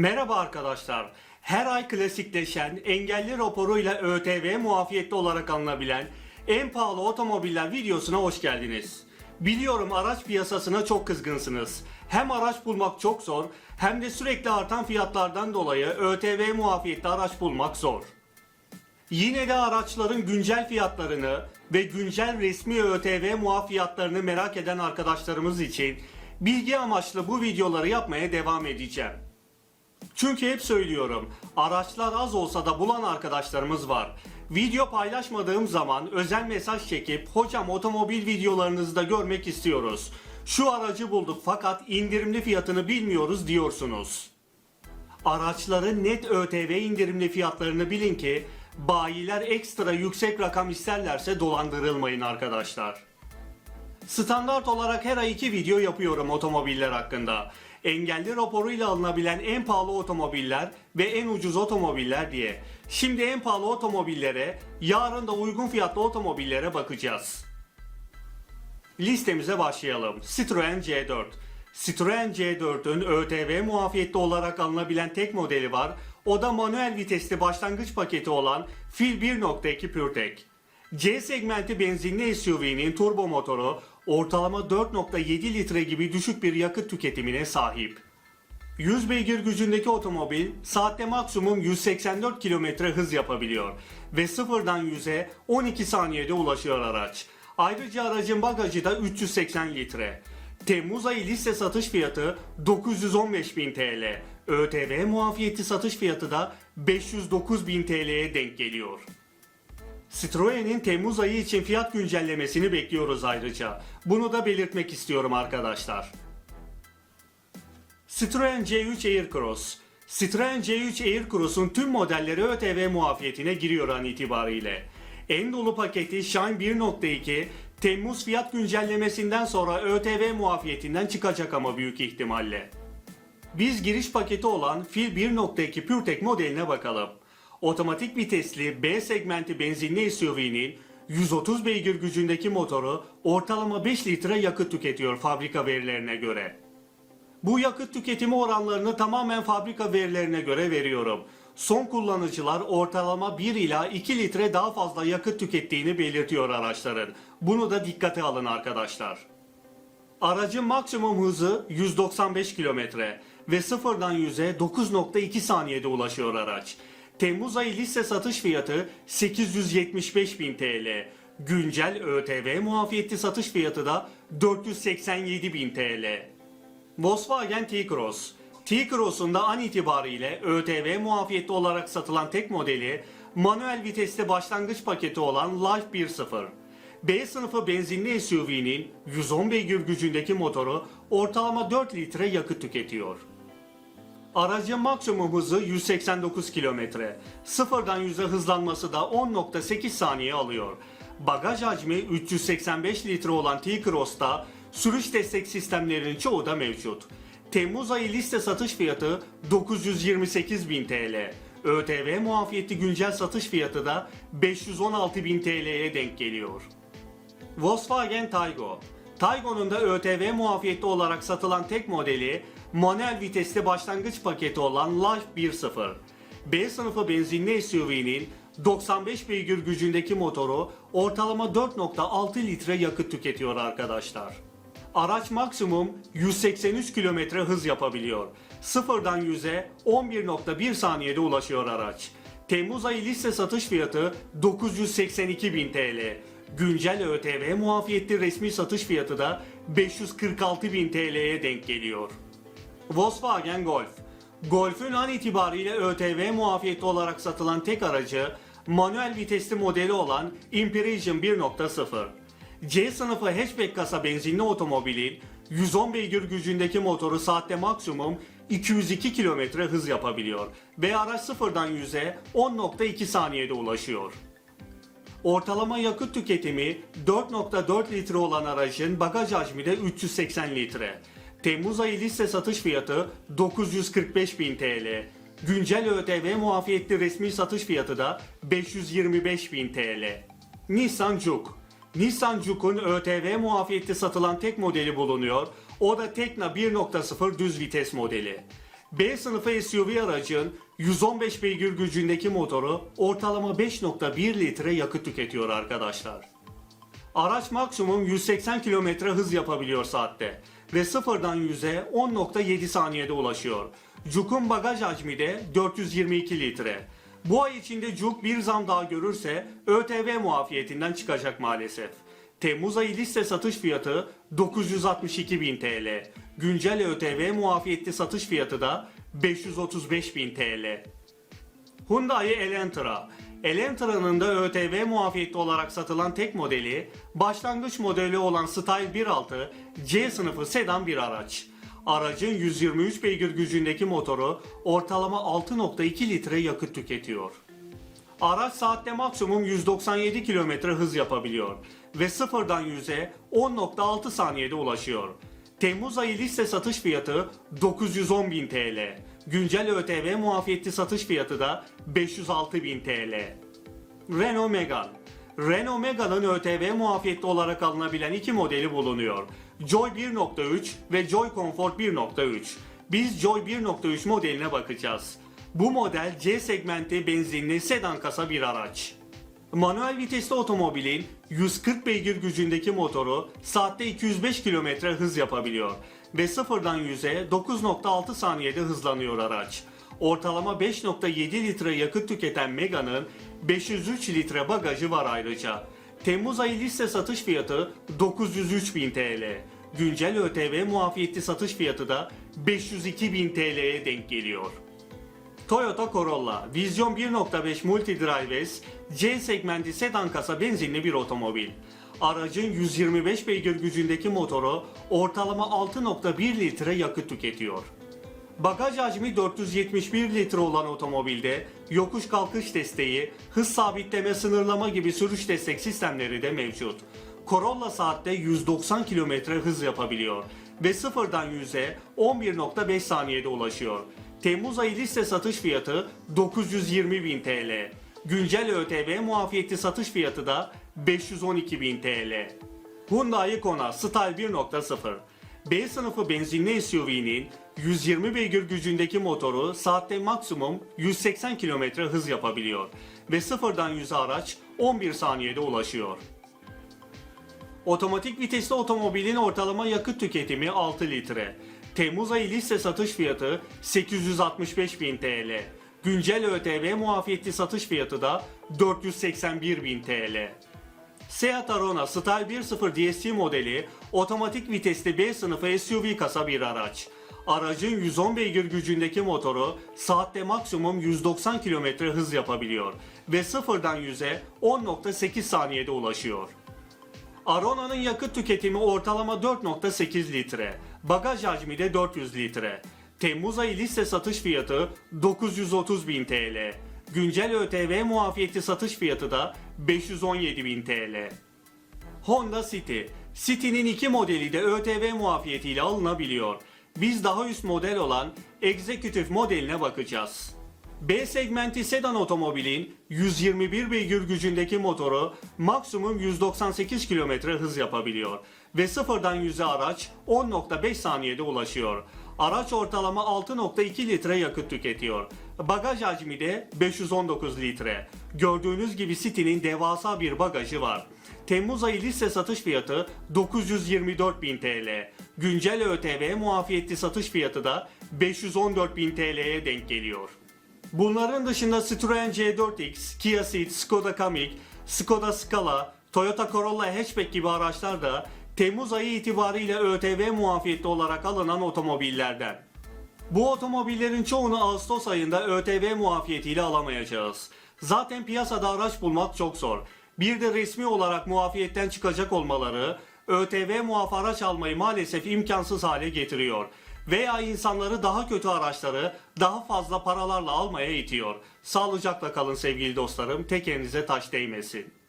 Merhaba arkadaşlar. Her ay klasikleşen, engelli raporuyla ÖTV muafiyetli olarak alınabilen en pahalı otomobiller videosuna hoş geldiniz. Biliyorum araç piyasasına çok kızgınsınız. Hem araç bulmak çok zor hem de sürekli artan fiyatlardan dolayı ÖTV muafiyetli araç bulmak zor. Yine de araçların güncel fiyatlarını ve güncel resmi ÖTV muaf fiyatlarını merak eden arkadaşlarımız için bilgi amaçlı bu videoları yapmaya devam edeceğim. Çünkü hep söylüyorum, araçlar az olsa da bulan arkadaşlarımız var. Video paylaşmadığım zaman özel mesaj çekip hocam otomobil videolarınızı da görmek istiyoruz. Şu aracı bulduk fakat indirimli fiyatını bilmiyoruz diyorsunuz. Araçların net ÖTV indirimli fiyatlarını bilin ki bayiler ekstra yüksek rakam isterlerse dolandırılmayın arkadaşlar. Standart olarak her ay iki video yapıyorum otomobiller hakkında. Engelli raporuyla alınabilen en pahalı otomobiller ve en ucuz otomobiller diye. Şimdi en pahalı otomobillere, yarın da uygun fiyatlı otomobillere bakacağız. Listemize başlayalım. Citroen C4. Citroen C4'ün ÖTV muafiyetli olarak alınabilen tek modeli var. O da manuel vitesli başlangıç paketi olan Fil 1.2 PureTech. C segmenti benzinli SUV'nin turbo motoru ortalama 4.7 litre gibi düşük bir yakıt tüketimine sahip. 100 beygir gücündeki otomobil saatte maksimum 184 km hız yapabiliyor ve sıfırdan 100'e 12 saniyede ulaşıyor araç. Ayrıca aracın bagajı da 380 litre. Temmuz ayı liste satış fiyatı 915.000 TL. ÖTV muafiyeti satış fiyatı da 509.000 TL'ye denk geliyor. Citroen'in Temmuz ayı için fiyat güncellemesini bekliyoruz ayrıca. Bunu da belirtmek istiyorum arkadaşlar. Citroen C3 Aircross Citroen C3 Aircross'un tüm modelleri ÖTV muafiyetine giriyor an itibariyle. En dolu paketi Shine 1.2 Temmuz fiyat güncellemesinden sonra ÖTV muafiyetinden çıkacak ama büyük ihtimalle. Biz giriş paketi olan Fil 1.2 PureTech modeline bakalım. Otomatik vitesli B segmenti benzinli SUV'nin 130 beygir gücündeki motoru ortalama 5 litre yakıt tüketiyor fabrika verilerine göre. Bu yakıt tüketimi oranlarını tamamen fabrika verilerine göre veriyorum. Son kullanıcılar ortalama 1 ila 2 litre daha fazla yakıt tükettiğini belirtiyor araçların. Bunu da dikkate alın arkadaşlar. Aracın maksimum hızı 195 km ve sıfırdan 100'e 9.2 saniyede ulaşıyor araç. Temmuz ayı liste satış fiyatı 875.000 TL. Güncel ÖTV muafiyetli satış fiyatı da 487.000 TL. Volkswagen T-Cross. T-Cross'un da an itibariyle ÖTV muafiyetli olarak satılan tek modeli manuel vitesli başlangıç paketi olan Life 1.0. B sınıfı benzinli SUV'nin 110 beygir gücündeki motoru ortalama 4 litre yakıt tüketiyor. Aracın maksimum hızı 189 km. Sıfırdan 100'e hızlanması da 10.8 saniye alıyor. Bagaj hacmi 385 litre olan T-Cross'ta sürüş destek sistemlerinin çoğu da mevcut. Temmuz ayı liste satış fiyatı 928.000 TL. ÖTV muafiyetli güncel satış fiyatı da 516.000 TL'ye denk geliyor. Volkswagen Taygo. Taygo'nun da ÖTV muafiyetli olarak satılan tek modeli manuel vitesli başlangıç paketi olan Life 1.0. B sınıfı benzinli SUV'nin 95 beygir gücündeki motoru ortalama 4.6 litre yakıt tüketiyor arkadaşlar. Araç maksimum 183 km hız yapabiliyor. Sıfırdan 100'e 11.1 saniyede ulaşıyor araç. Temmuz ayı liste satış fiyatı 982.000 TL. Güncel ÖTV muafiyetli resmi satış fiyatı da 546.000 TL'ye denk geliyor. Volkswagen Golf Golf'ün an itibariyle ÖTV muafiyeti olarak satılan tek aracı manuel vitesli modeli olan Imprecision 1.0. C sınıfı hatchback kasa benzinli otomobilin 110 beygir gücündeki motoru saatte maksimum 202 km hız yapabiliyor ve araç sıfırdan 100'e 10.2 saniyede ulaşıyor. Ortalama yakıt tüketimi 4.4 litre olan aracın bagaj hacmi de 380 litre. Temmuz ayı liste satış fiyatı 945.000 TL. Güncel ÖTV muafiyetli resmi satış fiyatı da 525.000 TL. Nissan Juke Nissan Juke'un ÖTV muafiyetli satılan tek modeli bulunuyor. O da Tekna 1.0 düz vites modeli. B sınıfı SUV aracın 115 beygir gücündeki motoru ortalama 5.1 litre yakıt tüketiyor arkadaşlar. Araç maksimum 180 km hız yapabiliyor saatte ve sıfırdan 100'e 10.7 saniyede ulaşıyor. Cuk'un bagaj hacmi de 422 litre. Bu ay içinde Cuk bir zam daha görürse ÖTV muafiyetinden çıkacak maalesef. Temmuz ayı liste satış fiyatı 962.000 TL. Güncel ÖTV muafiyetli satış fiyatı da 535.000 TL. Hyundai Elantra. Elantra'nın da ÖTV muafiyetli olarak satılan tek modeli, başlangıç modeli olan Style 1.6 C sınıfı sedan bir araç. Aracın 123 beygir gücündeki motoru ortalama 6.2 litre yakıt tüketiyor. Araç saatte maksimum 197 km hız yapabiliyor ve sıfırdan 100'e 10.6 saniyede ulaşıyor. Temmuz ayı liste satış fiyatı 910.000 TL. Güncel ÖTV muafiyetli satış fiyatı da 506.000 TL. Renault Megane Renault Megane'ın ÖTV muafiyetli olarak alınabilen iki modeli bulunuyor. Joy 1.3 ve Joy Comfort 1.3. Biz Joy 1.3 modeline bakacağız. Bu model C segmenti benzinli sedan kasa bir araç. Manuel vitesli otomobilin 140 beygir gücündeki motoru saatte 205 km hız yapabiliyor ve sıfırdan 100'e 9.6 saniyede hızlanıyor araç. Ortalama 5.7 litre yakıt tüketen Megane'ın 503 litre bagajı var ayrıca. Temmuz ayı liste satış fiyatı 903.000 TL. Güncel ÖTV muafiyetli satış fiyatı da 502.000 TL'ye denk geliyor. Toyota Corolla Vision 1.5 Multidrive S C segmenti sedan kasa benzinli bir otomobil. Aracın 125 beygir gücündeki motoru ortalama 6.1 litre yakıt tüketiyor. Bagaj hacmi 471 litre olan otomobilde yokuş kalkış desteği, hız sabitleme sınırlama gibi sürüş destek sistemleri de mevcut. Corolla saatte 190 km hız yapabiliyor ve sıfırdan 100'e 11.5 saniyede ulaşıyor. Temmuz ayı liste satış fiyatı 920.000 TL. Güncel ÖTV muafiyetli satış fiyatı da 512.000 TL. Hyundai Kona Style 1.0 B sınıfı benzinli SUV'nin 120 beygir gücündeki motoru saatte maksimum 180 km hız yapabiliyor ve sıfırdan 100'e araç 11 saniyede ulaşıyor. Otomatik vitesli otomobilin ortalama yakıt tüketimi 6 litre. Temmuz ayı liste satış fiyatı 865.000 TL. Güncel ÖTV muafiyetli satış fiyatı da 481.000 TL. Seat Arona Style 1.0 DST modeli otomatik vitesli B sınıfı SUV kasa bir araç. Aracın 110 beygir gücündeki motoru saatte maksimum 190 km hız yapabiliyor ve sıfırdan 100'e 10.8 saniyede ulaşıyor. Arona'nın yakıt tüketimi ortalama 4.8 litre. Bagaj hacmi de 400 litre. Temmuz ayı liste satış fiyatı 930 bin TL. Güncel ÖTV muafiyetli satış fiyatı da 517 bin TL. Honda City. City'nin iki modeli de ÖTV muafiyetiyle alınabiliyor. Biz daha üst model olan Executive modeline bakacağız. B segmenti sedan otomobilin 121 beygir gücündeki motoru maksimum 198 km hız yapabiliyor ve sıfırdan 100'e araç 10.5 saniyede ulaşıyor. Araç ortalama 6.2 litre yakıt tüketiyor. Bagaj hacmi de 519 litre. Gördüğünüz gibi City'nin devasa bir bagajı var. Temmuz ayı liste satış fiyatı 924.000 TL. Güncel ÖTV muafiyetli satış fiyatı da 514.000 TL'ye denk geliyor. Bunların dışında Citroen C4X, Kia Ceed, Skoda Kamiq, Skoda Scala, Toyota Corolla Hatchback gibi araçlar da Temmuz ayı itibariyle ÖTV muafiyetli olarak alınan otomobillerden. Bu otomobillerin çoğunu Ağustos ayında ÖTV muafiyetiyle alamayacağız. Zaten piyasada araç bulmak çok zor. Bir de resmi olarak muafiyetten çıkacak olmaları ÖTV muaf araç almayı maalesef imkansız hale getiriyor. Veya insanları daha kötü araçları daha fazla paralarla almaya itiyor. Sağlıcakla kalın sevgili dostlarım. Tek elinize taş değmesin.